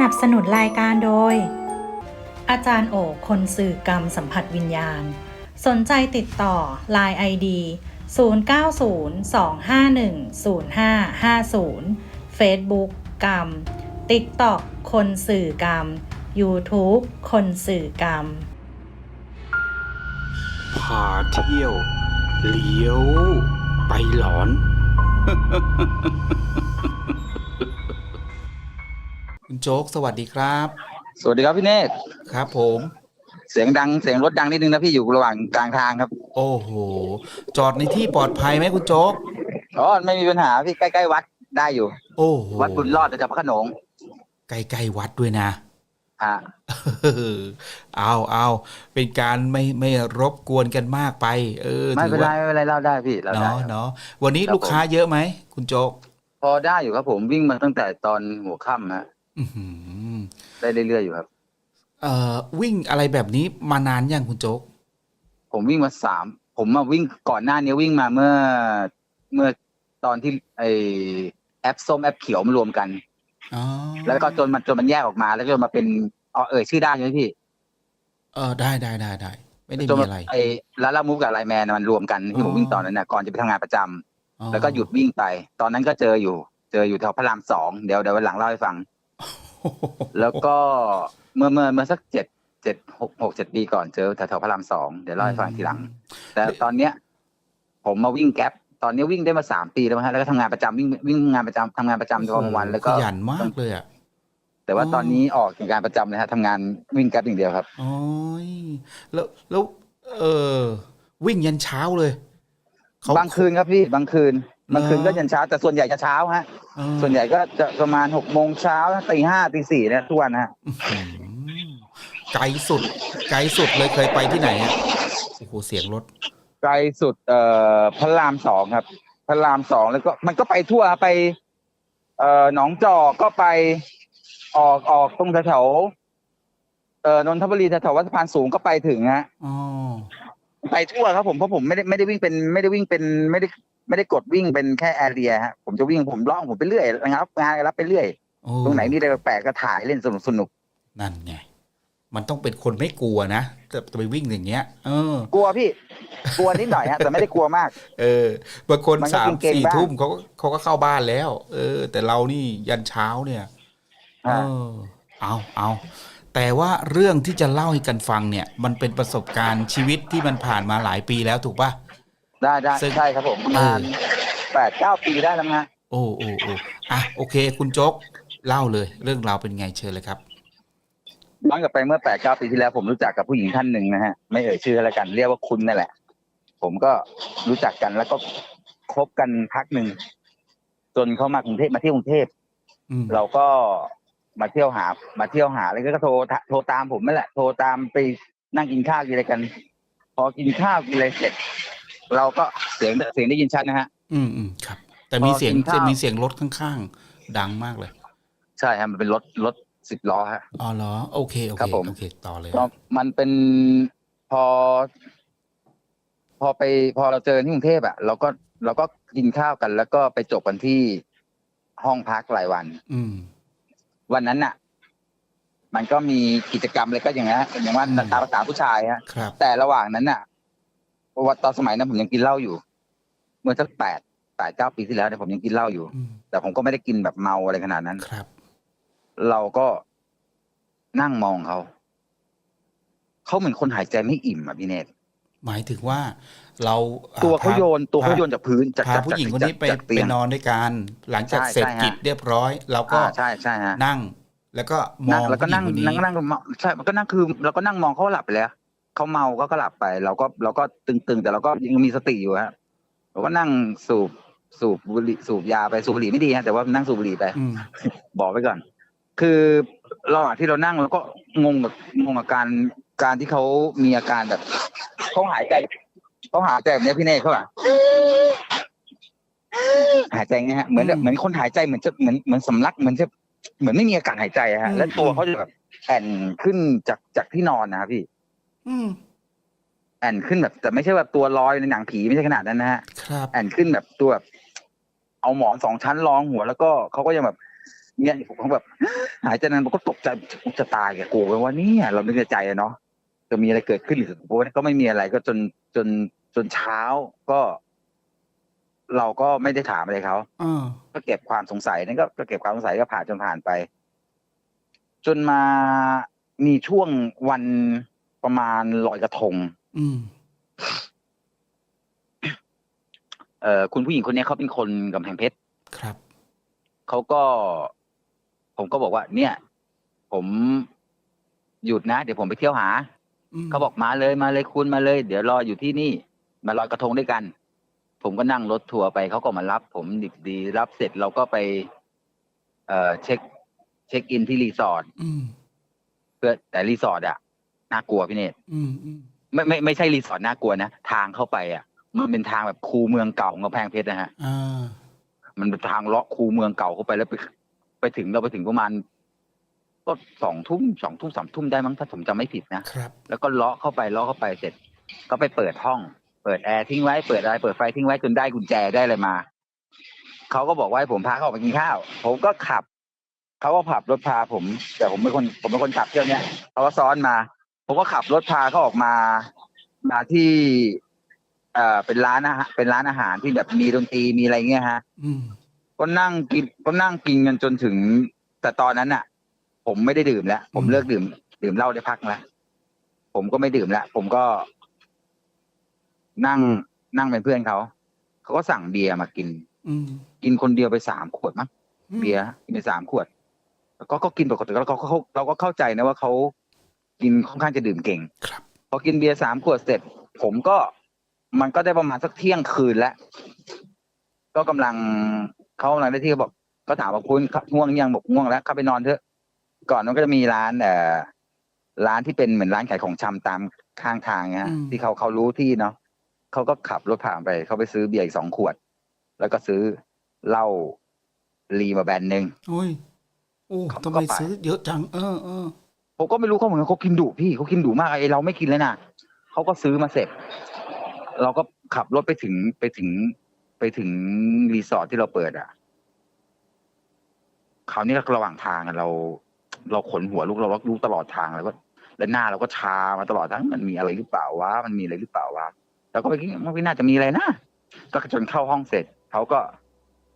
นับสนุนรายการโดย อาจารย์โอคนสื่อกรรมสัมผัสวิญญาณ สนใจติดต่อ Line ID 0902510550 Facebook กรรม TikTok คนสื่อกรรม YouTube คนสื่อกรรมพาเที่ยว เลี้ยว ไปหลอน คุณโจ๊กสวัสดีครับ สวัสดีครับพี่เนตรครับผม เสียงดังเสียงรถดังนิดนึงนะพี่อยู่ระหว่างกลางทางครับ โอ้โห จอดในที่ปลอดภัยไหมคุณโจ๊กอ๋อไม่มีปัญหาพี่ใกล้ๆวัดได้อยู่ โอ้โหวัดบุญรอดจากพระโขนงใกล้ๆวัดด้วยนะฮะเอาเอาเป็นการไม่ไม่รบกวนกันมากไป เออไม่ถืเป็นไรไม่เป็นไรเล่าได้พี่เล่าได้เนาะครับเนาะวันนี้ครับลูกค้าเยอะไหมคุณโจ๊กพอได้อยู่ครับผมวิ่งมาตั้งแต่ตอนหัวค่ำฮะ อื้อหือได้เรื่อยๆอยู่ครับ เอ่อวิ่งอะไรแบบนี้มานานยังคุณโจ๊ก ผมวิ่งมาสามผมมาวิ่งก่อนหน้านี้วิ่งมาเมื่อเมื่อตอนที่ไอแอปส้มแอปเขียวมารวมกัน อ๋อแล้วก็จนมันจนมันแยกออกมา แล้วจนมาเป็นอ๋อเอ่ยชื่อได้ใช่ไหมพี่เออได้ได้ได้ได้ไม่ได้จนมีมาอะไร ไอลาลามูฟกับไลแมนมันรวมกันที่ผมวิ่งตอนนั้นน่ะก่อนจะไปทำงานประจำอ๋อแล้วก็หยุดวิ่งไป ตอนนั้นก็เจออยู่ เจออยู่แถวพระรามสองเดี๋ยวเดี๋ยววันหลังเล่าให้ฟัง แล้วก็เมื่อเมื่อเมื่อสักเจ็ดเจ็ดหกหกเจ็ดปีก่อนเจอแถวแถวพระรามสองเดี๋ยวเล่าให้ฟังทีหลัง แต่ตอนเนี้ย ผมมาวิ่งแก๊ปตอนนี้วิ่งได้มาสามปีแล้วมั้งฮะแล้วก็ทำงานประจำวิ่งวิ่งงานประจำทำงานประจำตอนกลางวันแล้วก็ ขยันมากเลยอะ แต่ว่าอ๋อตอนนี้ออกจากงานประจำเลยฮะทำงานวิ่งแก๊ปอย่างเดียวครับ โอ้ยแล้วแล้ว เออวิ่งยันเช้าเลยเขาบางคืนครับพี่บางคืน บางคืนเหรอก็ยันเช้าแต่ส่วนใหญ่จะเช้าฮะเออส่วนใหญ่ก็จะประมาณหกโมงเช้าตีห้าตีสี่เนี่ยทุกวันฮะอื้อหือไกลสุด ไกลสุดเลยเคยไปที่ไหนอะโอ้โหเสียงรถ ไกลสุด เอ่อพระรามสองครับ พระรามสองแล้วก็มันก็ไปทั่วไป เอ่อหนองจอกก็ไปออกออกตรงแถวๆเอ่อนนทบุรีแถวๆวัดสะพานสูงก็ไปถึงฮะอ๋อ ไปทั่วครับผมเพราะผมไม่ได้ไม่ได้วิ่งเป็นไม่ได้วิ่งเป็นไม่ได้ไม่ได้กดวิ่งเป็นแค่แอเรียฮะผมจะวิ่งผมล่องผมไปเรื่อยนะครับงานรับไปเรื่อย โอ้ตรงไหนมีอะไรแปลกๆก็ถ่ายเล่นสนุกสนุกนั่นไง มันต้องเป็นคนไม่กลัวนะจะจะไปวิ่งอย่างเงี้ย เออ กลัวพี่ กลัวนิดหน่อยฮะแต่ไม่ได้กลัวมาก เออบางคนมันก็สามเก่งๆสี่บ้าง ทุ่มเขาก็เขาก็เข้าบ้านแล้ว เออ แต่เรานี่ยันเช้าเนี่ย เอฮะอเอาเอา แต่ว่าเรื่องที่จะเล่าให้กันฟังเนี่ย มันเป็นประสบการณ์ชีวิตที่มันผ่านมาหลายปีแล้วถูกปะ ได้ได้ซึ่ง ใช่ครับผมประมาณแปดเก้าปีได้แล้วนะฮะโอ้โอ้โอ้อะโอเค คุณโจ๊กเล่าเลย เรื่องราวเป็นไงเชิญเลยครับ ย้อนกลับไปเมื่อแปดเก้าปีที่แล้วผมรู้จักกับผู้หญิงท่านหนึ่งนะฮะไม่เอ่ยชื่ออะไรกัน เรียกว่าคุณนั่นแหละ ผมก็รู้จักกันแล้วก็คบกันพักหนึ่งจนเขามากรุงเทพมาที่กรุงเทพ อืมเราก็ มาเที่ยวหา มาเที่ยวหาแล้วก็โทรโทรตามผมนั่นแหละ โทรตามไปนั่งกินข้าวกินอะไรกัน พอกินข้าวกินอะไรเสร็จ เราก็เสียงเสียงได้ยินชัดนะฮะ อืมอืมครับ แต่มีพอเสียงกินข้าวจะมีเสียงรถข้างๆ ดังมากเลย ใช่ฮะมันเป็นรถรถสิบล้อฮะอ๋อเหรอโอเคโอครัเคบผมโอเคต่อเลยก็มันเป็นพอ พอไป พอเราเจอที่กรุงเทพอะเราก็เราก็กินข้าวกัน แล้วก็ไปจบกันที่ห้องพักรายวัน อืม วันนั้นน่ะ มันก็มีกิจกรรมอะไรก็อย่างนี้นอย่างว่าอืมตามภาษาผู้ชายฮะครับ แต่ระหว่างนั้นน่ะเพราะว่าตอนสมัยนั้นผมยังกินเหล้าอยู่ เมื่อสักแปดแปดเก้าปีที่แล้วเนี่ยผมยังกินเหล้าอยู่ อืมแต่ผมก็ไม่ได้กินแบบเมาอะไรขนาดนั้น ครับ เราก็นั่งมองเขา เขาเหมือนคนหายใจไม่อิ่มอะพี่เนต หมายถึงว่า เราอ่ตัวเขาพโยนตัวเขาพโยนจากพื้นจากพาจากผู้หญิงคนนี้ไปจากไปเตียงนอนด้วยกันหลังจากใช่เสร็จใช่ฮะกิจเรียบร้อย เราก็อ่าใช่ใช่ฮะนั่ง แล้วก็มนั่องงแล้วก็นั่งผู้หญินั่งคนนั่งมองใช่มันก็นั่งคือเราก็นั่งมองเขาหลับไปแล้วเขาเมาก็ก็หลับไป เราก็เราก็ตึงๆ แต่เราก็ยังมีสติอยู่ฮะเราก็นั่งสูบสูบบุหรี่สูบยาไปสูบบุหรี่ไม่ดีฮะแต่ว่านั่งสูบบุหรี่ไปอืมบอกไว้ก่อน คือระหว่างที่เรานั่งเราก็งงกับงงกับการการที่เขามีอาการแบบเขาหายใจ เขาหายใจแบบเนี้ยพี่เนธเขาอะหายใจอย่างเงี้ยฮะเหมือนแบบเหมือนคนหายใจเหมือนจะเหมือนเหมือนสำลักเหมือนจะเหมือนไม่มีอากาศหายใจอะฮะแล้วตัวเขาจะแบบแอนขึ้นจากจากที่นอนนะครับพี่ อืมแอนขึ้นแบบแต่ไม่ใช่แบบตัวลอยในหนังผีไม่ใช่ขนาดนั้นนะฮะครับแอนขึ้นแบบตัวแบบเอาหมอนสองชั้นรองหัว แล้วก็เขาก็ยังแบบเนี่ยผมก็แบบ หายใจนั้นผมก็ตกใจจะตายแกกลัวว่าเนี่ยเรานึกในใจอะเนาะจะมีอะไรเกิดขึ้นหรือก็ไม่มีอะไรก็จนจน จนเช้าก็ เราก็ไม่ได้ถามอะไรเขาเออก็เก็บความสงสัยนั่นก็ก็เก็บความสงสัยก็ผ่านจนผ่านไป จนมามีช่วงวันประมาณลอยกระทง อืม เอ่อคุณผู้หญิงคนนี้เขาเป็นคนกำแพงเพชร ครับ เขาก็ ผมก็บอกว่า เนี่ย ผมหยุดนะ เดี๋ยวผมไปเที่ยวหา มเขาบอกมาเลยมาเลยคุณมาเลย เดี๋ยวรออยู่ที่นี่ มาลอยกระทงด้วยกัน ผมก็นั่งรถทัวร์ไปเขาก็มารับ ผมดิบดีรับเสร็จเราก็ไป เอ่อเช็ค เช็คอินที่รีสอร์ทอืมเพื่อแต่รีสอร์ทอะน่ากลัวพี่เนตอืมอืมไม่ไม่ไม่ใช่รีสอร์ทน่ากลัวนะทางเข้าไปอะมันเป็นทางแบบคูเมืองเก่าของกำแพงเพชรนะฮะอ่ามันเป็นทางเลาะคูเมืองเก่าเข้าไปแล้วไป ไปถึงเราไปถึงประมาณก็สองทุ่มสองทุ่มสามทุ่มได้มั้งถ้าผมจำไม่ผิดนะครับ แล้วก็เลาะเข้าไปเลาะเข้าไปเสร็จ ก็ไปเปิดห้อง เปิดแอร์ทิ้งไว้เปิดอะไรเปิดไฟทิ้งไว้จนได้กุญแจได้อะไรมาเขาก็บอกว่าให้ผมพาเขาออกไปกินข้าว ผมก็ขับเขาก็ขับรถพาผม แต่ผมเป็นคนผมเป็นคนขับเที่ยวเนี้ยเขาก็ซ้อนมา ผมก็ขับรถพาเขาออกมามาที่เอ่อเป็นร้านอาหารเป็นร้านอาหารที่แบบมีดนตรีมีอะไรเงี้ยฮะอืมก็นั่งกินก็นั่งกินกันจนถึง แต่ตอนนั้นน่ะ ผมไม่ได้ดื่มแล้ว ผมเลิกดื่ม ดื่มเหล้าได้พักแล้วผมก็ไม่ดื่มแล้วผมก็ นั่งนั่งเป็นเพื่อนเขาเขาก็สั่งเบียร์มากิน อืมกินคนเดียวไปสามขวดมั้งอืมเบียร์กินไปสามขวด แล้วก็ก็กินปกติแล้วก็เขาเราก็เข้าใจนะว่าเขากินค่อนข้างจะดื่มเก่งครับพอกินเบียร์สามขวดเสร็จ ผมก็มันก็ได้ประมาณสักเที่ยงคืนแล้วก็กำลังเขากำลังได้ที่เขาบอกก็ถามว่าคุณง่วงยังบอกง่วงแล้วเข้าไปนอนเถอะ ก่อนมันก็จะมีร้านเอ่อร้านที่เป็นเหมือนร้านขายของชำตามข้างทางเงี้ยอืมที่เขาเขารู้ที่เนาะ เขาก็ขับรถผ่านไป เขาไปซื้อเบียร์อีกสองขวด แล้วก็ซื้อเหล้ารีมาแบนหนึ่งโอ้ยโอ้เขาทำไมก็ไปซื้อเยอะจัง เออเออผมก็ไม่รู้เขาเหมือนกันเขากินดุพี่เขากินดุมากไอเราไม่กินแล้วนะเขาก็ซื้อมาเสร็จ เราก็ขับรถไปถึงไปถึงไปถึงรีสอร์ทที่เราเปิดอะคราวนี้ระหว่างทางอะเรา เราขนหัวลุกเราลุกตลอดทางแล้วก็ แล้วหน้าเราก็ชามาตลอดทั้งมันมีอะไรหรือเปล่าวะมันมีอะไรหรือเปล่าวะ เราก็ไปคิดว่าไม่น่าจะมีอะไรนะก็จนเข้าห้องเสร็จเขาก็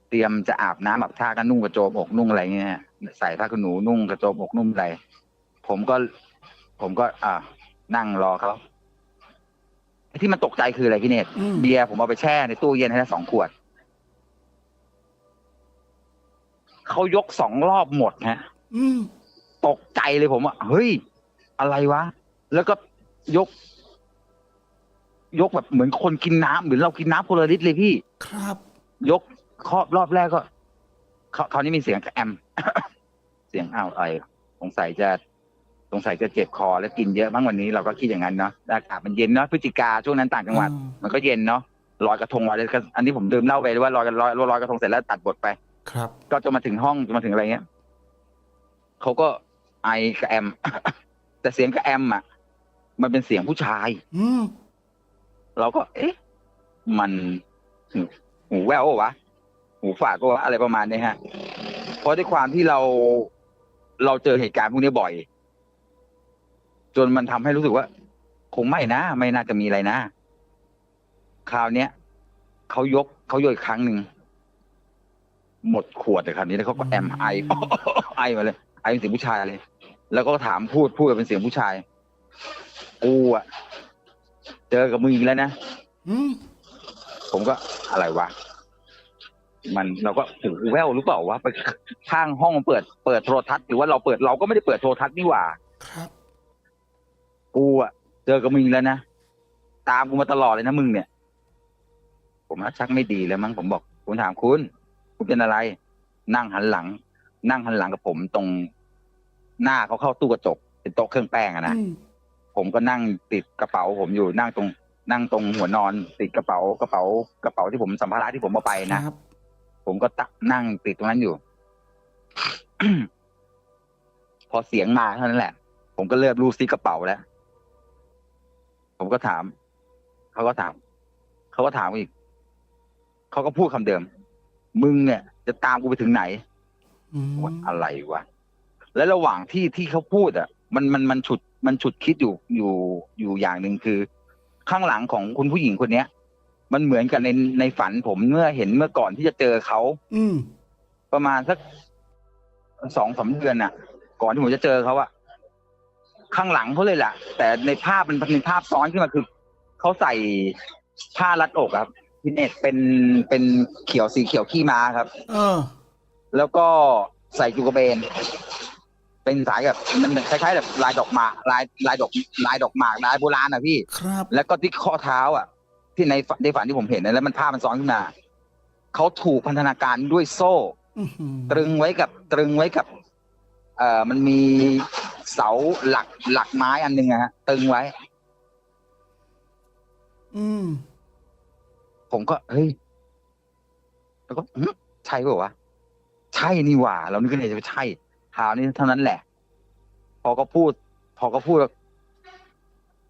เตรียมจะอาบน้ำอาบท่ากันนุ่งกระโจมอกนุ่งอะไรเงี้ยใส่ผ้าขนหนูนุ่งกระโจมอกนุ่งอะไรผมก็ ผมก็ อ่า นั่งรอเขาไอ้ที่มันตกใจคืออะไรพี่เนตอืมเบียร์ผมเอาไปแช่ในตู้เย็นให้ได้สองขวดเขายกสองรอบหมดฮะอืมตกใจเลยผมว่าเฮ้ย อะไรวะ แล้วก็ยก ยกแบบเหมือนคนกินน้ำเหมือนเรากินน้ำคนละลิตรเลยพี่ ครับ ยกครอบรอบแรกก็เขาคราวนี้มีเสียงแอม เสียงอ้าวอะไรสงสัยจะสงสัยจะเจ็บคอแล้วกินเยอะบ้างวันนี้เราก็คิดอย่างนั้นเนาะอากาศมันเย็นเนาะพฤศจิกาช่วงนั้นต่างจังหวัด อืม มันก็เย็นเนาะลอยกระทงลอยเลยก็อันนี้ผมดื่มเหล้าไปด้วยว่าลอยกันลอยลอยกระทงเสร็จแล้วตัดบทไป ครับ ก็จะมาถึงห้องจะมาถึงอะไรเงี้ยเขาก็ไอกับแอม แต่เสียงกับแอมอะ มันเป็นเสียงผู้ชาย อืม เราก็ เอ๊ะ มันหูแว่วปะวะหูฝาดก็วะอะไรประมาณนี้ฮะ เพราะด้วยความที่เราเราเจอเหตุการณ์พวกนี้บ่อย จนมันทำให้รู้สึกว่า คงไม่นะ ไม่น่าจะมีอะไรนะ คราวเนี้ยเขายกเขาโยกอีกครั้งหนึ่งหมดขวดเลยคราวนี้แล้วเขาก็แอมไอไอมาเลยไอเป็นเสียงผู้ชายเลย แล้วก็ถามพูดพูดเป็นเสียงผู้ชายกูอะ เจอกับมึงอีกแล้วนะอืมผมก็อะไรวะมันเราก็หูแว่วหรือเปล่าวะไปข้างห้องเปิดเปิดโทรทัศน์หรือว่าเราเปิดเราก็ไม่ได้เปิดโทรทัศน์นี่หว่า ครับกูอะเจอกับมึงอีกแล้วนะตามกูมาตลอดเลยนะมึงเนี่ย ผมว่าชักไม่ดีแล้วมั้งผมบอกผมถามคุณคุณเป็นอะไร นั่งหันหลัง นั่งหันหลังกับผมตรงหน้าเขาเข้าตู้กระจกเป็นโต๊ะเครื่องแป้งอะนะอืม ผมก็นั่งติดกระเป๋า ผมอยู่นั่งตรง นั่งตรงหัวนอนติดกระเป๋ากระเป๋ากระเป๋าที่ผมสัมภาระที่ผมเอาไปนะครับผมก็ตักนั่งติดตรงนั้นอยู่ พอเสียงมาเท่านั้นแหละ ผมก็เริ่มรูดซิกระเป๋าแล้ว ผมก็ถาม เขาก็ถาม เขาก็ถามอีก เขาก็พูดคำเดิม มึงเนี่ย จะตามกูไปถึงไหนอืมว่าอะไรวะ แล้วระหว่างที่ที่เขาพูดอะ มันมันมันฉุดมันฉุดคิดอยู่อยู่อยู่อย่างหนึ่งคือ ข้างหลังของคุณผู้หญิงคนเนี้ย มันเหมือนกับในในฝันผมเมื่อเห็นเมื่อก่อนที่จะเจอเขาอืม ประมาณสักสองสามเดือนน่ะ ก่อนที่ผมจะเจอเขาอะข้างหลังเขาเลยแหละแต่ในภาพมันเป็นภาพซ้อนขึ้นมาคือเขาใส่ผ้ารัดอกครับพินเนตเป็นเป็นเขียวสีเขียวขี้ม้าครับ เออ แล้วก็ใส่จูกระเบน เป็นสายแบบมันคล้ายๆแบบลายดอกหมากลายลายดอกลายดอกหมากลายโบราณอะพี่ ครับ แล้วก็ที่ข้อเท้าอะ ที่ในฝันในฝันที่ผมเห็นนะแล้วมันภาพมันซ้อนขึ้นมาเขาถูกพันธนาการด้วยโซ่อื้อหือตรึงไว้กับตรึงไว้กับ เอ่อมันมีเสาหลักหลักไม้อันหนึงอะฮะตรึงไว้ อืม ผมก็เฮ้ยแล้วก็หึใช่เปล่าวะใช่นี่หว่า เรานึกขึ้นในใจว่าใช่ ข่าวนี้เท่านั้นแหละ พอก็พูด พอก็พูดว่า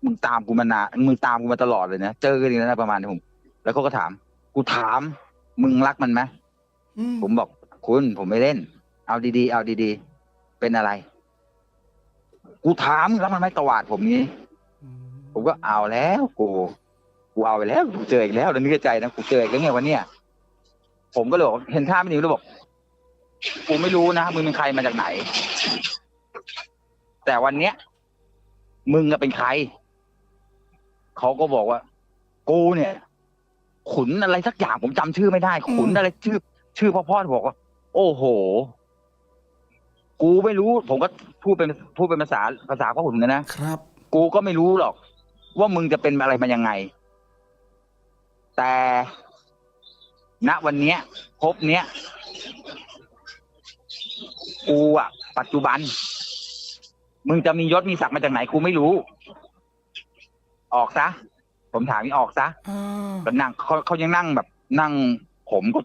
มึงตามกูมานานมึงตามกูมาตลอดเลยนะเจอกันอีกแล้วนะประมาณนี้ผม แล้วเขาก็ถาม กูถาม มึงรักมันไหมอืมผมบอกคุณผมไม่เล่น เอาดีๆเอาดีๆเป็นอะไร กูถามแล้วมันไม่ตวาดผมนี้ ผมก็เอาแล้วกูกูเอาไปแล้วกูเจออีกแล้วแล้วนึกในใจนะกูเจออีกแล้วไงวันเนี้ยผมก็เลยบอกเห็นท่าไม่ดีแล้วบอก กูไม่รู้นะมึงเป็นใครมาจากไหน แต่วันเนี้ย มึงอะเป็นใคร เขาก็บอกว่า กูเนี่ย ขุนอะไรสักอย่างผมจำชื่อไม่ได้ ขุนอะไรชื่อ ชื่อพ่อพ่อบอกว่า โอ้โห กูไม่รู้ ผมก็พูดเป็นพูดเป็นภาษาภาษาพ่อขุนเหมือนกันนะ ครับ กูก็ไม่รู้หรอก ว่ามึงจะเป็นอะไรมายังไง แต่ณวันเนี้ยพบเนี้ย กูอะปัจจุบัน มึงจะมียศมีศักดิ์มาจากไหนกูไม่รู้ ออกซะ ผมถามนี่ออกซะอ่าก็นั่งเขาเขายังนั่งแบบ นั่ง ผมก็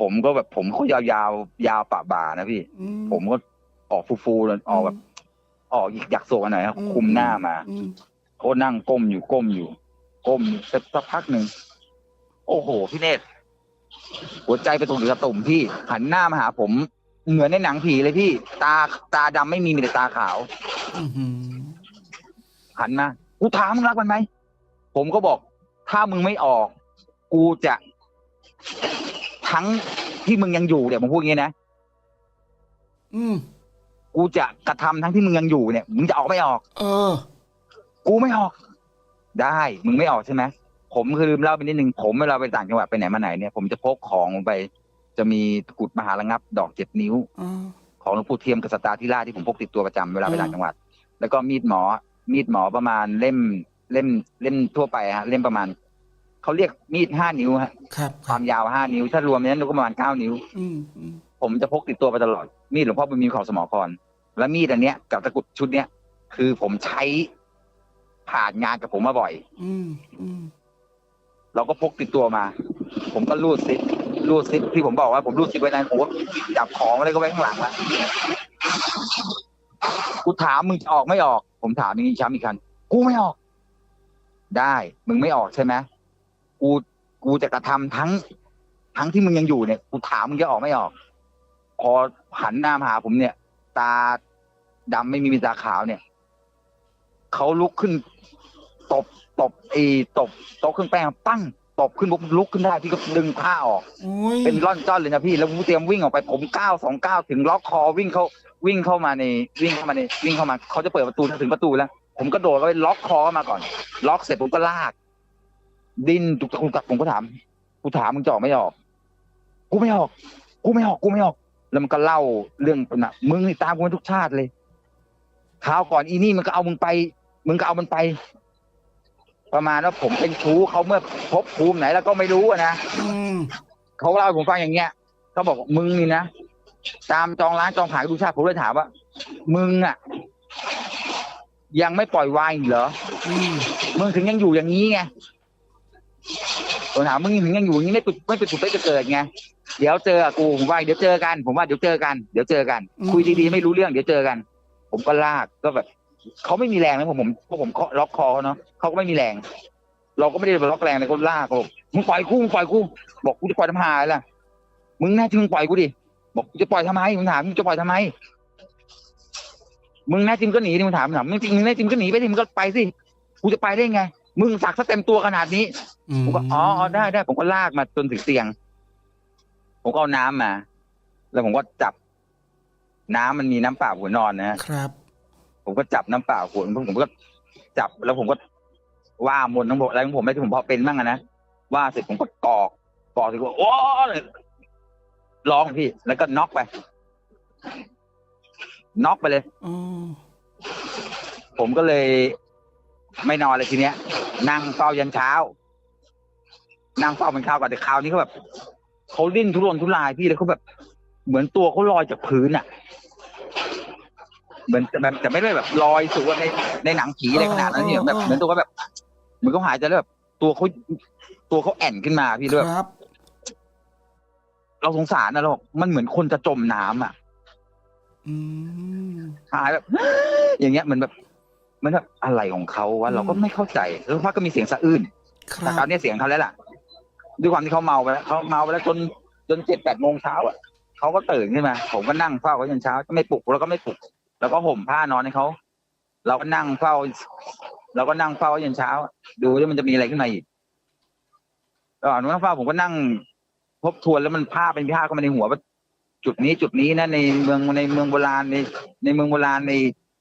ผมก็แบบผมเขายาวๆยาวปะบ่านะพี่ อื ผมก็ออกฟูๆเลยออกแบบ ออกอยากโศกอันไหนอยครับคุมหน้ามา อืมเขานั่งก้มอยู่ก้มอยู่ ก้มสักสักพักหนึ่ง โอ้โห พี่เนตรหัวใจไปตรงถึงกระตุ่มพี่หันหน้ามาหาผม เหมือนในหนังผีเลยพี่ ตาตาดำไม่มีมีแต่ตาขาว อื้อหือหันมากูถามมึงรักมันไหม ผมก็บอก ถ้ามึงไม่ออก กูจะทั้งที่มึงยังอยู่เดี๋ยวผมพูดอย่างนี้นะ อืมกูจะกระทำทั้งที่มึงยังอยู่เนี่ย มึงจะออกไม่ออก เออ กูไม่ออก ได้ มึงไม่ออกใช่ไหม ผมคือลืมเล่าไปนิดนึง ผมเวลาไปต่างจังหวัดไปไหนมาไหนเนี่ย ผมจะพกของไป จะมีตะกรุดมหาระงับ ดอกเจ็ดนิ้วอ่าของหลวงปู่เทียมกับสตาร์ธิราชที่ผมพกติดตัวประจำเวลาไปอืมต่างจังหวัด แล้วก็มีดหมอ มีดหมอประมาณเล่มเล่มเล่มทั่วไปฮะเล่มประมาณเขาเรียกมีดห้านิ้วฮะครับความยาวห้านิ้ว ถ้ารวมนั้นก็ประมาณเก้านิ้วอืมอืมผมจะพกติดตัวไปตลอด มีดหลวงพ่อบุญมีของสมอพรและมีดอันเนี้ยกับตะกรุดชุดเนี้ยคือผมใช้ผ่านงานกับผมมาบ่อย อืมอืมเราก็พกติดตัวมา ผมก็รูดซิปรูดซิปที่ผมบอกว่าผมรูดซิปไว้นั้นผมก็จับของอะไรก็ไว้ข้างหลังละกูถามมึงจะออกไม่ออก ผมถามอย่างนี้ช้ำอีกครั้งกูไม่ออก ได้ มึงไม่ออกใช่ไหมกูกูจะกระทำทั้ง ทั้งที่มึงยังอยู่เนี่ย กูถามมึงจะออกไม่ออก พอหันหน้ามาหาผมเนี่ย ตาดำไม่มีมีตาขาวเนี่ยเขาลุกขึ้น ตบตบอ้ตบโต๊ะเครื่องแป้งปั้ง ตบขึ้นปุ๊บลุกขึ้นได้พี่ก็ดึงผ้าออกโอ้ยเป็นร่อนจ้อนเลยนะพี่ แล้วผมเตรียมวิ่งออกไปผมก้าวสองก้าวถึงล็อกคอวิ่งเข้าวิ่งเข้ามาในวิ่งเข้ามาในวิ่งเข้ามาเขาจะเปิดประตูถึงประตูแล้ว ผมก็โดดเข้าไปล็อกคอเข้ามาก่อน ล็อกเสร็จผมก็ลาก ดิ้นตุกตะกุกตักผมก็ถามกูถามมึงจะออกไม่ออก กูไม่ออก กูไม่ออกกูไม่ออก แล้วมันก็เล่าเรื่องนะมึงนี่ตามกูมาทุกชาติเลยคราวก่อนอีนี่มันก็เอามึงไป มึงก็เอามันไป ประมาณว่าผมเป็นชู้เขาเมื่อพบภูมิไหนแล้วก็ไม่รู้อะนะอืมเขาเล่าให้ผมฟังอย่างเงี้ยเขาบอกมึงนี่นะตามจองร้านจองขายดูชาติผมเลยถามว่า มึงอะ ยังไม่ปล่อยวายอีกเหรออืมมึงถึงยังอยู่อย่างนี้ไงผมถามมึงถึงยังอยู่อย่างนี้ไม่ปิดไม่ปิดสุดไม่จะเกิดไงเดี๋ยวเจอกูผมว่าเดี๋ยวเจอกัน ผมว่าเดี๋ยวเจอกันเดี๋ยวเจอกัน คุยดีๆไม่รู้เรื่องเดี๋ยวเจอกัน ผมก็ลากก็แบบ เขาไม่มีแรงนะผมผมเพราะผมเคาะล็อกคอเขาเนาะเขาก็ไม่มีแรง เราก็ไม่ได้ไปล็อกแรงเลยเขาลากเขาบอกมึงปล่อยกูมึงปล่อยกูบอกกูจะปล่อยทำหาอะไรล่ะมึงแน่จริงมึงปล่อยกูดิบอกจะปล่อยทำไมมึงถามมึงจะปล่อยทำไมมึงแน่จริงก็หนีดิมึงถามมึงถามมึงจริงมึงแน่จริงก็หนีไปดิมึงก็ไปสิกูจะไปได้ไง มึงสักซะเต็มตัวขนาดนี้อืมผมก็อ๋ออ๋อได้ได้ผมก็ลากมาจนถึงเตียง ผมก็เอาน้ำมา แล้วผมก็จับน้ำมันมีน้ำเปล่าหัวนอนนะฮะครับ ผมก็จับน้ำเปล่าขวดผมก็จับแล้วผมก็ว่ามนต์ทั้งหมดอะไรของผมไม่ที่ผมพอเป็นบ้างอะนะว่าเสร็จผมก็กรอกกรอกเสร็จก็โอ้เลยร้องพี่ แล้วก็น็อกไปน็อกไปเลยอ๋อผมก็เลย ไม่นอนเลยทีเนี้ย นั่งเฝ้ายันเช้า นั่งเฝ้าเป็นข้าวก่อนแต่คราวนี้เขาแบบเขาดิ้นทุรนทุรายพี่แล้วเขาแบบ เหมือนตัวเขาลอยจากพื้นอะ เหมือนแบบแต่ไม่ได้แบบลอยสูงในในหนังผีอะไรขนาดนั้นเนี่ยแบบเหมือนตัวเขาแบบเหมือนเขาหายใจแล้วแบบตัวเขาตัวเขาแอนขึ้นมาพี่แล้วแบบครับ เราสงสารนะเราบอกมันเหมือนคนจะจมน้ำอะอืมหายแบบ อย่างเงี้ยเหมือนแบบเหมือนแบบอะไรของเขาวะเราก็ไม่เข้าใจแล้วพักก็มีเสียงสะอื้นคแต่รับคราวนี้เสียงเขาแล้วล่ะ ด้วยความที่เขาเมาไปแล้วเขาเมาไปแล้วจนจนเจ็ดแปดโมงเช้าอะเขาก็ตื่นขึ้นมา ผมก็นั่งเฝ้าเขาจนเช้าก็ไม่ปลุกแล้วก็ไม่ปลุก แล้วก็ห่มผ้านอนให้เขาเราก็นั่งเฝ้าเราก็นั่งเฝ้าเขาจนเช้า ดูว่ามันจะมีอะไรขึ้นมาอีกระหว่างนั่งเฝ้าผมก็นั่งทบทวนแล้วมันภาพเป็นภาพเข้ามาในหัวว่าจุดนี้จุดนี้นะในเมืองในเมืองโบราณในในเมืองโบราณใน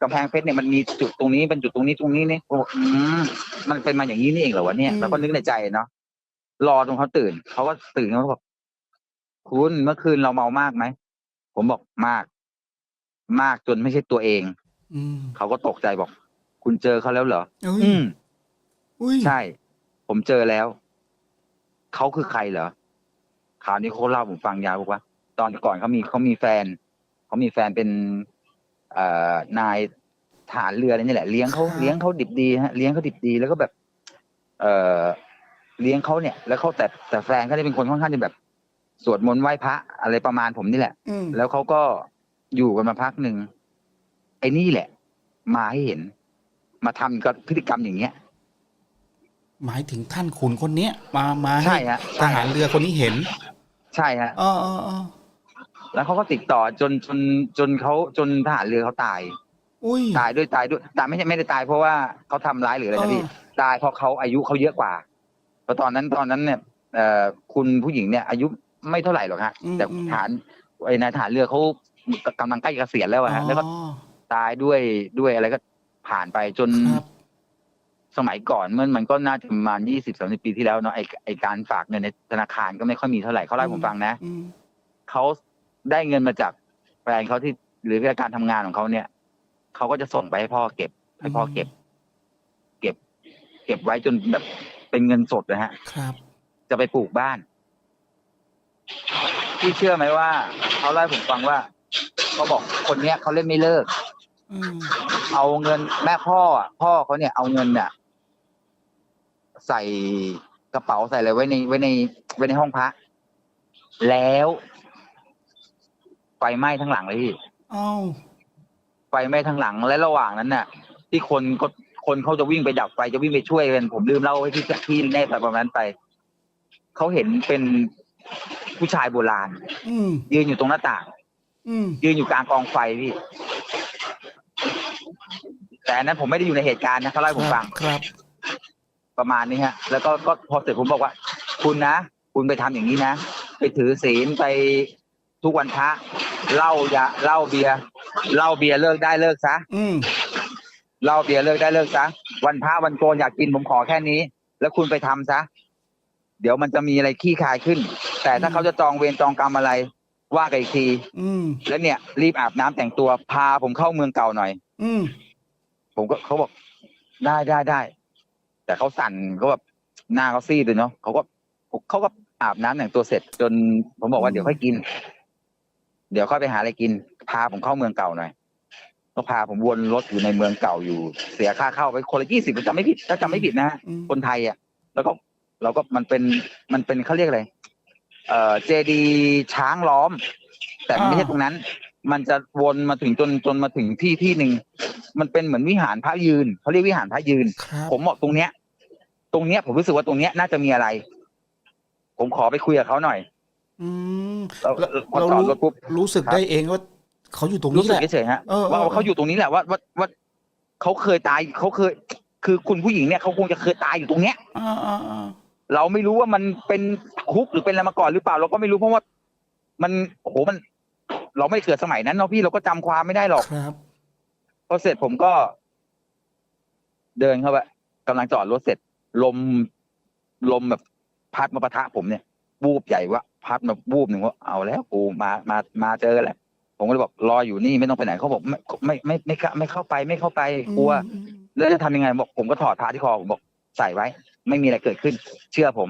กำแพงเพชรเนี่ยมันมีจุดตรงนี้เป็นจุดตรงนี้ตรงนี้นี่โอ้อมมันเป็นมาอย่างนี้นี่เองเหรอวะเนี่ยเราก็นึกในใจเนาะรอจนเขาตื่นเขาก็ตื่นเขาก็บอกคุณเมื่อคืนเราเมามากไหมผมบอกมาก มากจนไม่ใช่ตัวเองอืมเขาก็ตกใจบอก คุณเจอเขาแล้วเหรอเอ้ยอืมอุ้ยใช่ ผมเจอแล้ว เขาคือใครเหรอคราวนี้เขาเล่าผมฟังยาวบอกว่า ตอนก่อนเขามีเขามีแฟนเขามีแฟนเป็น เอ่อนายฐานเรืออะไรนี่แหละเลี้ยงเขาเลี้ยงเขาดิบดีฮะเลี้ยงเขาดิบดีแล้วก็แบบ เอ่อ เลี้ยงเขาเนี่ย แล้วเขาแต่แต่แฟนเขาเนี่ยเป็นคนค่อนข้างจะแบบ สวดมนต์ไหว้พระอะไรประมาณผมนี่แหละอืมแล้วเขาก็ อยู่กันมาพักหนึ่งไอ้นี่แหละ มาให้เห็น มาทำกับพฤติกรรมอย่างเงี้ย หมายถึงท่านขุนคนเนี้ยมามาใช่ให้ฮะทหารเรือคนนี้เห็นใช่ฮะ อ๋ออ๋ออ๋อแล้วเขาก็ติดต่อจนจนจนเขาจนทหารเรือเขาตาย อุ้ย ตายด้วยตายด้วยตายไม่ใช่ไม่ได้ตายเพราะว่าเขาทำร้ายหรืออะไรนะพี่เออ ตายเพราะเขาอายุเขาเยอะกว่าเพราะตอนนั้นตอนนั้นเนี่ยเอ่อคุณผู้หญิงเนี่ย อายุไม่เท่าไหร่หรอกฮะอืมแต่อืม ฐานไอ้นายทหารเรือเขา กำลังใกล้เกษียณแล้วอะฮะแล้วก็อ๋อตายด้วยด้วยอะไรก็ผ่านไปจนครับสมัยก่อนมันมันก็น่าจะประมาณยี่สิบสามสิบปีที่แล้วเนาะไอไอการฝากเงินในธนาคารก็ไม่ค่อยมีเท่าไหร่เขาเล่าให้ผมฟังนะอืมเขาได้เงินมาจากแฟนเขาที่หรือการทำงานของเขาเนี่ยเขาก็จะส่งไปให้พ่อเก็บ ให้พ่อเก็บ เก็บ เก็บไว้จนแบบเป็นเงินสดนะฮะ ครับ จะไปปลูกบ้านพี่เชื่อไหมว่าเขาเล่าให้ผมฟังว่า เขาบอกคนเนี้ยเขาเล่นไม่เลิก อืมเอาเงินแม่พ่ออะพ่อเขาเนี่ยเอาเงินเนี่ยใส่กระเป๋าใส่อะไรไว้ในไว้ในไว้ในห้องพระ แล้วไฟไหม้ทั้งหลังเลยพี่เอ้าไฟไหม้ทั้งหลังและระหว่างนั้นน่ะ ที่คนก็คนเขาจะวิ่งไปดับไฟจะวิ่งไปช่วยกันผมลืมเล่าให้พี่พี่แน่ใจประมาณนั้นไปเขาเห็นเป็นผู้ชายโบราณ อืมยืนอยู่ตรงหน้าต่าง อืมยืนอยู่กลางกองไฟพี่ แต่อันนั้นผมไม่ได้อยู่ในเหตุการณ์นะเขาเล่าให้ผมฟัง ครับ ประมาณนี้ฮะ แล้วก็ก็พอเสร็จผมบอกว่า คุณนะ คุณไปทำอย่างนี้นะ ไปถือศีลไปทุกวันพระเหล้ายาเหล้าเบียร์เหล้าเบียร์เลิกได้เลิกซะอืมเหล้าเบียร์เลิกได้เลิกซะ วันพระวันโกนอยากกินผมขอแค่นี้ แล้วคุณไปทำซะ เดี๋ยวมันจะมีอะไรขี้คายขึ้น แต่ถ้าเขาจะจองเวรจองกรรมอะไร ว่ากันอีกที อืม แล้วเนี่ย รีบอาบน้ำแต่งตัวพาผมเข้าเมืองเก่าหน่อย อืม ผมก็เขาบอกได้ได้ได้ แต่เขาสั่นเขาแบบหน้าเขาซีดเลยเนาะเขาก็เขาก็อาบน้ำแต่งตัวเสร็จ จนผมบอกว่าเดี๋ยวค่อยกิน เดี๋ยวค่อยไปหาอะไรกิน พาผมเข้าเมืองเก่าหน่อยก็พาผมวนรถอยู่ในเมืองเก่าอยู่ เสียค่าเข้าไปคนละยี่สิบจำไม่ผิดถ้าจำไม่ผิดนะฮะอืมคนไทยอะ แล้วก็เราก็มันเป็นมันเป็นเขาเรียกอะไร เอ่อเจดีช้างล้อม แต่ไม่ใช่ตรงนั้น มันจะวนมาถึงจนจนมาถึงที่ที่หนึ่งมันเป็นเหมือนวิหารพระยืนเขาเรียกวิหารพระยืน ครับผมบอกตรงเนี้ย ตรงเนี้ยผมรู้สึกว่าตรงเนี้ยน่าจะมีอะไร ผมขอไปคุยกับเขาหน่อยอืมเราเราพอเราจอดรู้รถปุ๊บ รู้สึกครับ ได้เองว่าเขาอยู่ตรงรู้นี้สึแหกละ เฉยๆฮะ เออว่าเออว่าเขาอยู่ตรงนี้แหละว่าว่าว่าเขาเคยตายเขาเคย คือคุณผู้หญิงเนี่ยเขาคงจะเคยตายอยู่ตรงเนี้ย อ่าอ่าอ่า เราไม่รู้ว่ามันเป็นคุกหรือเป็นอะไรมาก่อนหรือเปล่า เราก็ไม่รู้เพราะว่า มันโอ้โหมัน เราไม่ได้เกิดสมัยนั้นเนาะพี่เราก็จำความไม่ได้หรอกครับพอเสร็จผมก็ เดินเข้าไปกำลังจอดรถเสร็จ ลมลมแบบพัดมาปะทะผมเนี่ยวูบใหญ่วะพัดมาวูบหนึ่งว่าเอาแล้วกูมามามาเจอแหละ ผมก็เลยบอกรออยู่นี่ไม่ต้องไปไหนเขาบอกไม่ไม่ไม่ไม่ไม่ไม่เข้าไปไม่เข้าไปกลัวอืมแล้วจะทำยังไงบอกผมก็ถอดผ้าที่คอผมบอกใส่ไว้ ไม่มีอะไรเกิดขึ้น เชื่อผม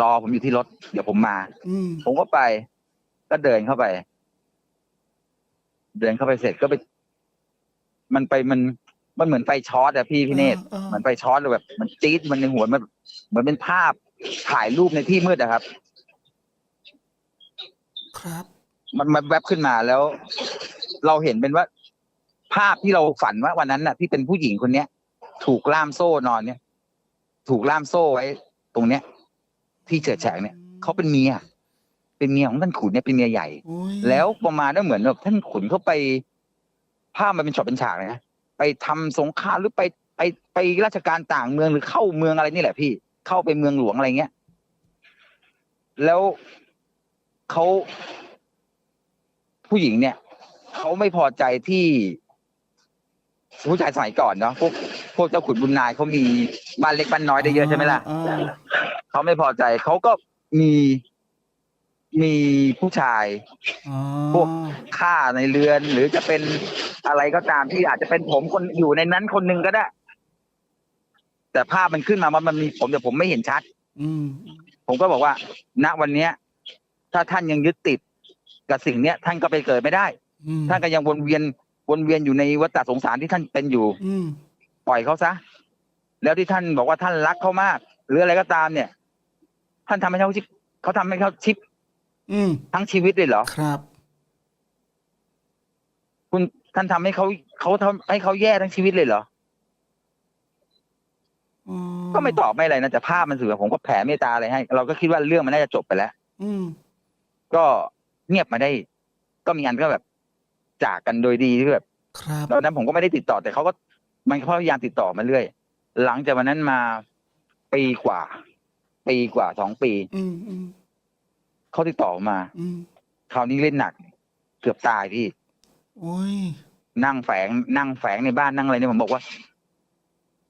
รอผมอยู่ที่รถ เดี๋ยวผมมา อืม ผมก็ไป ก็เดินเข้าไป เดินเข้าไปเสร็จก็ไป มันไปมัน มันเหมือนไฟช็อตอะพี่พี่เนตรออเหมือนไฟช็อตเลยแบบ มันจี๊ดมันในหัวมันเหมือนเป็นภาพถ่ายรูปในที่มืดอะครับ ครับ มันมันแวบขึ้นมาแล้ว เราเห็นเป็นว่า ภาพที่เราฝันว่าวันนั้นน่ะ ที่เป็นผู้หญิงคนเนี้ย ถูกล่ามโซ่นอนเนี่ย ถูกล่ามโซ่ไว้ตรงเนี้ย ที่เฉิดแฉกเนี่ยเขาเป็นเมีย เป็นเมียของท่านขุนเนี่ยเป็นเมียใหญ่โอ้ยแล้วประมาณนั้นเหมือนแบบท่านขุนเขาไปภาพมันเป็นช็อตเป็นฉากเลยนะไปทำสงครามหรือไปไปไปราชการต่างเมืองหรือเข้าเมืองอะไรนี่แหละพี่ เข้าไปเมืองหลวงอะไรเงี้ย แล้วเขาผู้หญิงเนี่ยเขาไม่พอใจที่ผู้ชายสมัยก่อนเนาะพวก พวกเจ้าขุนบุญนายเขามีบ้านเล็กบ้านน้อยได้เยอะใช่ไหมล่ะอ่า เขาไม่พอใจเขาก็มีมีผู้ชายอ่าพวก ฆ่าในเรือน หรือจะเป็นอะไรก็ตามที่อาจจะเป็นผมคนอยู่ในนั้นคนหนึ่งก็ได้ แต่ภาพมันขึ้นมามันมันมีผมแต่ผมไม่เห็นชัด อืมผมก็บอกว่า ณวันเนี้ย ถ้าท่านยังยึดติดกับสิ่งเนี้ย ท่านก็ไปเกิดไม่ได้ อืมท่านก็ยังวนเวียนวนเวียนอยู่ในวัฏสงสารที่ท่านเป็นอยู่ อืม ปล่อยเขาซะ แล้วที่ท่านบอกว่าท่านรักเขามาก หรืออะไรก็ตามเนี่ย ท่านทำให้เขาชิบเขาทำให้เขาชิปอืมทั้งชีวิตเลยเหรอครับ คุณท่านทำให้เขาเขาทำให้เขาแย่ทั้งชีวิตเลยเหรออ๋อก็ไม่ตอบไม่อะไรนะแต่ภาพมันสื่อผมก็แผ่เมตตาอะไรให้ เราก็คิดว่าเรื่องมันน่าจะจบไปแล้วอืมก็เงียบมาได้ ก็มีอันก็แบบ จากกันโดยดีที่แบบครับตอนนั้นผมก็ไม่ได้ติดต่อแต่เขาก็ มันก็พยายามติดต่อมาเรื่อย หลังจากวันนั้นมาปีกว่า ปีกว่าสองปีอืมอืมเขาติดต่อมาอืมคราวนี้เล่นหนัก เกือบตายพี่โอ้ยนั่งแฝง นั่งแฝงในบ้านนั่งอะไรเนี่ยผมบอกว่า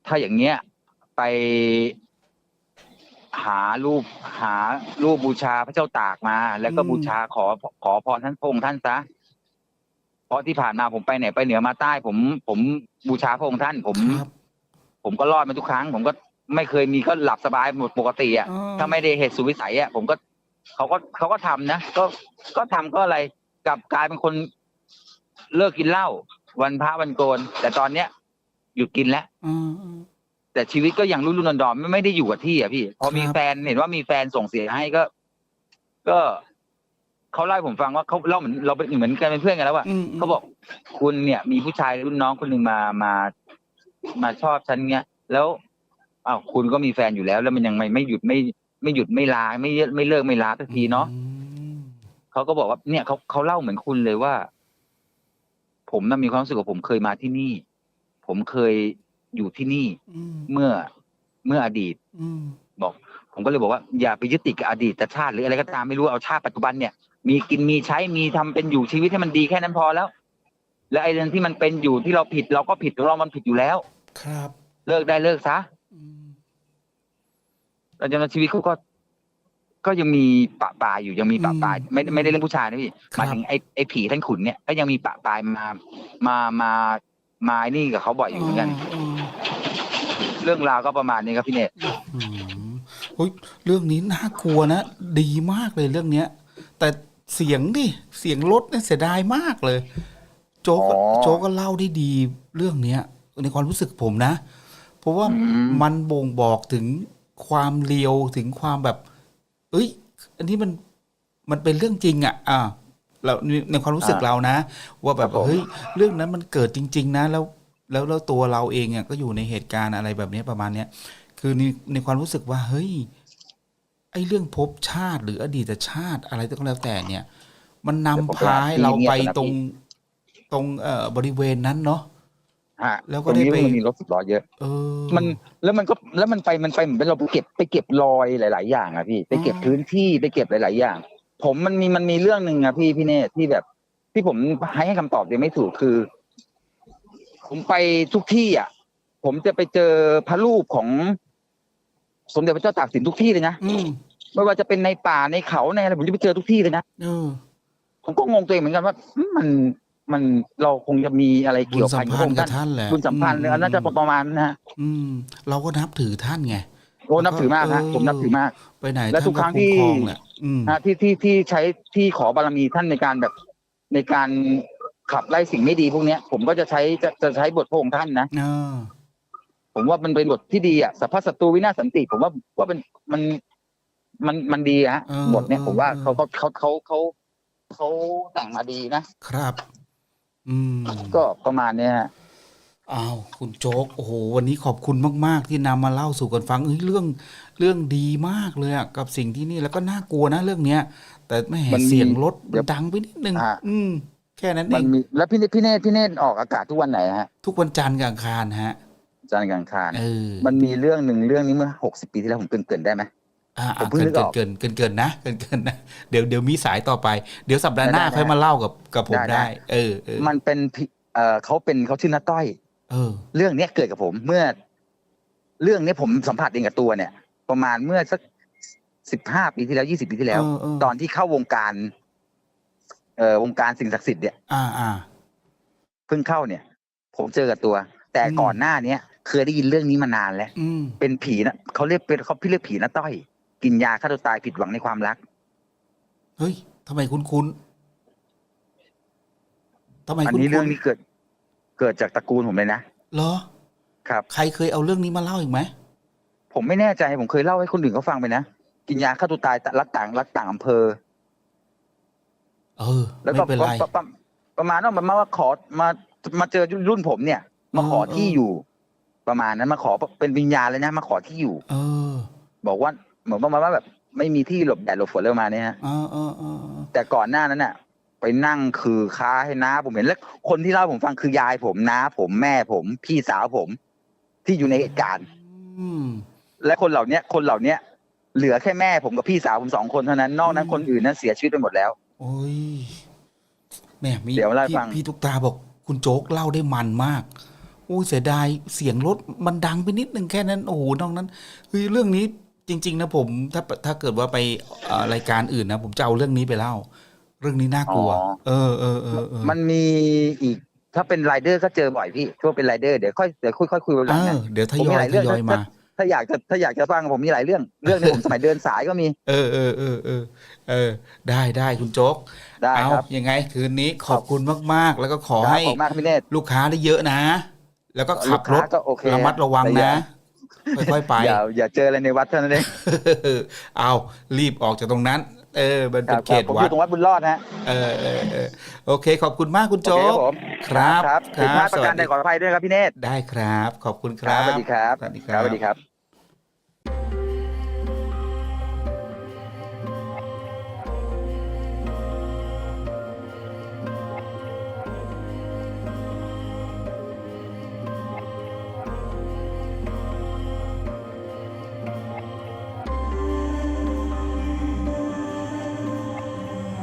ถ้าอย่างเงี้ย ไปหารูปหารูปบูชาพระเจ้าตากมา แล้วก็อืมบูชาขอขอพรท่านพระองค์ท่านซะ เพราะที่ผ่านมาผมไปไหนไปเหนือมาใต้ ผมผมบูชาพระองค์ท่าน ผม ครับ ผมก็รอดมาทุกครั้ง ผมก็ไม่เคยมีก็หลับสบายหมดปกติอะ อ๋อ ถ้าไม่ได้เหตุสุดวิสัยอะผมก็เขาก็เขาก็ทำนะก็ก็ทำก็อะไรกลับกลายเป็นคนเลิกกินเหล้าวันพระวันโกน แต่ตอนเนี้ยหยุดกินแล้วอ่าอ่าแต่ชีวิตก็ยังรุ่นรุ่นดอนๆไม่ไม่ได้อยู่กับที่อะพี่ พอมีครับ แฟนเห็นว่ามีแฟนส่งเสียให้ก็ ก็ เขาเล่าให้ผมฟังว่าเขาเล่าเหมือนเราเป็นเหมือนกันเป็นเพื่อนกันแล้วอะอืมเขาบอกคุณเนี่ย มีผู้ชายรุ่นน้องคนหนึ่งมามา มาชอบฉันเงี้ยแล้วอ้าวคุณก็มีแฟนอยู่แล้ว แล้วมันยังไม่ไม่หยุดไม่ไม่หยุดไม่ลาไม่ไม่เลิกไม่ลาสักทีเนาะอืมเขาก็บอกว่า เนี่ยเขาเขาเล่าเหมือนคุณเลยว่า ผมน่ะมีความรู้สึกว่าผมเคยมาที่นี่ ผมเคยอยู่ที่นี่อืมเมื่อเมื่ออดีตอืมบอก ผมก็เลยบอกว่าอย่าไปยึดติดกับอดีตชาติหรืออะไรก็ตามไม่รู้เอาชาติปัจจุบันเนี่ย มีกินมีใช้มีทำเป็นอยู่ชีวิตให้มันดีแค่นั้นพอแล้ว และไอ้เรื่องที่มันเป็นอยู่ที่เราผิดเราก็ผิดของเรา มันผิดอยู่แล้ว ครับ เลิกได้เลิกซะอืมแล้วจนชีวิตเขาก็ ก็ยังมีปะปลายอยู่ยังมีปะปลายไม่ไม่ได้เรื่องผู้ชายนะพี่หมายถึงไอ้ไอ้ผีท่านขุนเนี่ยก็ยังมีปะปลายมามามามาไอ้นี่กับเขาบ่อยอยู่เหมือนกันอ๋อเรื่องราวก็ประมาณนี้ครับพี่เนตอืมเฮ้ยเรื่องนี้น่ากลัวนะดีมากเลยเรื่องเนี้ย แต่ เสียงดิเสียงรถเนี่ยเสียดายมากเลย โจ๊กก็โจ๊กก็เล่าได้ดีเรื่องเนี้ย ในความรู้สึกผมนะ เพราะว่ามันบ่งบอกถึงความเลียวถึงความแบบ เอ้ย อันนี้มันมันเป็นเรื่องจริงอะ อ่า เราในในความรู้สึกเรานะ ว่าแบบเฮ้ยเรื่องนั้นมันเกิดจริง ๆ นะ แล้วแล้วแล้วตัวเราเองอะก็อยู่ในเหตุการณ์อะไรแบบเนี้ยประมาณเนี้ย คือในในความรู้สึกว่าเฮ้ย ไอ้เรื่องภพชาติ หรืออดีตชาติอะไรก็แล้วแต่เนี่ย มันนำเดี๋ยวผมพาให้เราไปไปหาที่เงียบก่อนนะตรงพี่ตรงเอ่อบริเวณนั้นเนาะฮะแล้วก็ตรงนี้ได้ไปมันมีรถสิบล้อเยอะเออมันแล้วมันก็แล้วมันไปมันไปเหมือนเป็นเราไปเก็บไปเก็บรอยหลาย ๆ อย่างอะพี่ ไปเก็บอืมพื้นที่ไปเก็บหลาย ๆ อย่าง ผมมันมีมันมีเรื่องหนึ่งอะพี่พี่เนธที่แบบ ที่ผมให้ให้คำตอบยังไม่ถูกคือ ผมไปทุกที่อะผมจะไปเจอพระรูปของ สมเด็จพระเจ้าตากสินทุกที่เลยนะอืมไม่ว่าจะเป็นในป่าในเขาในอะไรผมจะไปเจอทุกที่เลยนะเออผมก็งงตัวเองเหมือนกันว่าอืมมันมันเราคงจะมีอะไรบุเกี่ญยวสัพัมนกับพัพนระธ์องค์ท่านกับท่านแหละบุญสัมพันธ์เนี่ยอันนั้นจะประมาณนะฮะอืม เราก็นับถือท่านไง โอ้นับถือมากฮะเออ ผมนับถือมาก ไปไหนและท่านทุกครั้งคุ้มที่ครองแหละอืม นะที่ที่ที่ใช้ที่ขอบารมีท่านในการแบบ ในการขับไล่สิ่งไม่ดีพวกเนี้ย ผมก็จะใช้จะจะใช้บทพระองค์ท่านนะ เออ ผมว่ามันเป็นบทที่ดีอะสัพพะศัตรูวินาศสันติ ผมว่าว่าเป็นมันมันมันดีอะฮะเออบทเนี้ยเออผมว่าเออเขาเขาเขาเขาเขาเขาแต่งมาดีนะครับ อืม ก็ประมาณเนี้ยฮะ อ้าวคุณโจ๊กโอ้โหวันนี้ขอบคุณมาก ๆ ที่นำมาเล่าสู่กันฟังเอ้ยเรื่องเรื่องดีมากเลยอะกับสิ่งที่นี่แล้วก็น่ากลัวนะเรื่องเนี้ย แต่ไม่เห็นเสียงรถมันดังไปนิดนึงอืม แค่นั้นเอมันงมีแล้วพี่เนพี่เนธพี่เนธออกอากาศทุกวันไหนฮะ ทุกวันจันทร์กับอังคารฮะ จันทร์กลางคารเออมันมีเรื่องหนึ่งเรื่องนี้เมื่อหกสิบปีที่แล้วผมเกรินเกรินได้ไหมอ่าผมเพิ่งเกินึนกออกเกินเกินเกินนะเกินเกินนะเดี๋ยวเดี๋ยวมีสายต่อไป เดี๋ยวสัปดาห์หน้าได้ได้ค่อยมาเล่ากับกับผมได้ได้ได้เออเออมันเป็นพี่เอ่อเขาเป็นเขาชื่อน้าต้อยเออเรื่องเนี้ยเกิดกับผมเมื่อ เรื่องเนี้ยผมสัมผัสเองกับตัวเนี่ย ประมาณเมื่อสักสิบห้าปีที่แล้วยี่สิบปีที่แล้วเออเออตอนที่เข้าวงการ เอ่อวงการสิ่งศักดิ์สิทธิ์เนี่ย อ่าอ่าเพิ่งเข้าเนี่ย ผมเจอกับตัว แต่อืมก่อนหน้าเนี้ย เคยได้ยินเรื่องนี้มานานแล้วอืมเป็นผีนะเขาเรียกเป็นเขาพี่เรียกผีนะต้อย กินยาฆ่าตัวตายผิดหวังในความรัก เฮ้ยทำไมคุ้นคุ้นๆทำไมอันคุ้นนี้ๆเรื่องนี้เกิด เกิดจากตระกูลผมเลยนะเหรอ ครับ ใครเคยเอาเรื่องนี้มาเล่าอีกไหมผมไม่แน่ใจผมเคยเล่าให้คนอื่นเขาฟังไปนะกินยาฆ่าตัวตายแต่รักต่างรักต่างอำเภอ เออ แล้วก็ไม่เป็นไรประประประมาณว่ามันมาว่าขอมามาเจอรุ่นผมเนี่ย มาขอเออที่อยู่ ประมาณนั้นมาขอเป็นวิญญาณเลยนะ มาขอที่อยู่ เออ บอกว่าเหมือนประมาณว่าแบบไม่มีที่หลบแดดหลบฝนเลยประมาณเนี้ยฮะเออเออเออเออแต่ก่อนหน้านั้นน่ะ ไปนั่งคือค้าให้น้าผมเห็นแล้ว คนที่เล่าให้ผมฟังคือยายผมน้าผมแม่ผม พี่สาวผม ที่อยู่ในเหตุการณ์อืม และคนเหล่าเนี้ยคนเหล่าเนี้ยเหลือแค่แม่ผมกับพี่สาวผมสองคนเท่านั้นนอกนั้นอืมคนอื่นนั้นเสียชีวิตไปหมดแล้ว โอ้ยแม่มีเดี๋ยวเล่าให้พี่ฟัง พี่ทุกตาบอก คุณโจ๊กเล่าได้มันมากโอ้ยเสียดายเสียงรถมันดังไปนิดนึงแค่นั้นโอ้โหนอกนั้นคือเรื่องนี้จริง ๆ นะผมถ้าถ้าเกิดว่าไปเอ่อรายการอื่นนะผมจะเอาเรื่องนี้ไปเล่า เรื่องนี้น่ากลัวอ๋อเออเออเออเออมันมีอีกถ้าเป็นไรเดอร์ก็เจอบ่อยพี่ถ้าเป็นไรเดอร์เดี๋ยวค่อยเดี๋ยวค่อยๆคุยวันหเอลังอนะเดี๋ยวทผมยมีอหยลายทเรื่องยอยมาถ้าอยากจะถ้าอยากจะฟังผมมีหลายเรื่องเรื่องที่ผมสมัยเดินสายก็มี เออเออเออเออเออ ได้ได้คุณโจ๊กได้เอาครับยังไงคืนนี้ขอบคุณมาก ๆ แล้วก็ขอครับให้ขอบคุณมากครับพี่เนตรลูกค้าได้เยอะนะ แล้วก็ขับรถลูกค้าก็โอเคระมัดระวังแต่อย่านะค่อยๆไปอย่าอย่าเจออะไรในวัดเท่านั้นเองเอารีบออกจากตรงนั้น เออมันคเป็รันบเขครับตผมอวัดยู่ตรงวัดบุญรอดนะฮะเออเออเออโอเค ขอบคุณมากคุณโจ๊โอเคกผมครับครับคผิดพรัลาบดประการใดขออภัยด้วยครับพี่เนตรได้ครับ ขอบคุณคครัรับบสวัสดีครับสวัสดีคครับรับสวัสดีครับ